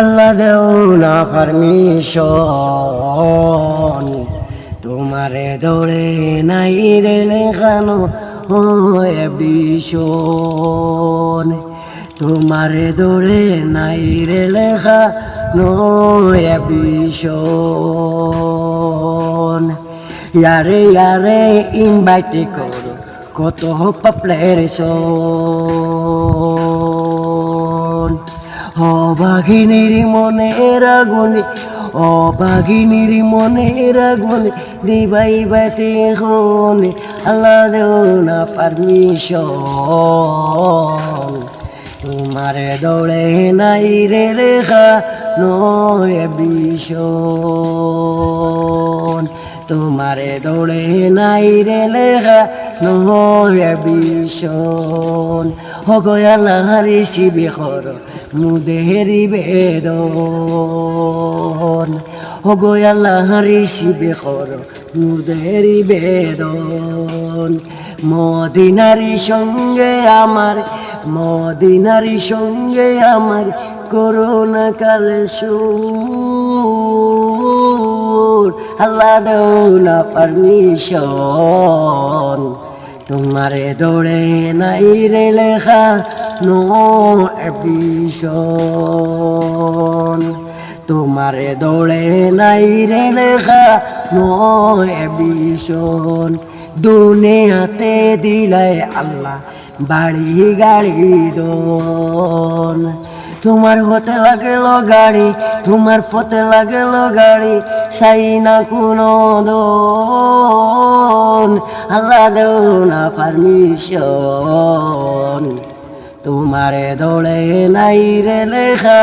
আল্লাহ দেও না পারমিশন তোমারে দৌড়ে নাই রে লেখানো ও ভীষণ। তোমারে দৌড়ে নাই রে লেখা নো ভীষণ। ইয়ারে ইয়ারে ইনভাইট করো। কত পাপলের শোন অবাঘিনীর মনের আগুনে অবাঘিনীর মনের আগুনে দিবাই বাতি হনে আল্লাহ দেও না তোমারে দৌড়ে নাই রে লেখা নয় ভীষণ তোমারে দৌড়ে নাই রে লেখা নয় ভীষণ হগয়ালাহারি শিবে খর মুদেহেরি বেদন। হগয়ালাহারি শিবে খর মুদেহেরি বেদন। মদিনারি সঙ্গে আমার, মদিনারি সঙ্গে আমার করোনা কালে সুর। আল্লাহ দেও না পারমিশন। তোমারে দৌড়ে নাই রে লেখা নো এবিশন তোমারে দৌড়ে নাই রে লেখা নো এবিশন দুনিয়াতে দিলাই আল্লাহ বাড়ি গাড়ি দোন। তোমার হতে লাগেল গাড়ি, তোমার ফতে লাগেল গাড়ি সাই না কোনো দোন, আল্লাহ দেও না পারমিশন তোমারে দৌড়ে নাই রে লেখা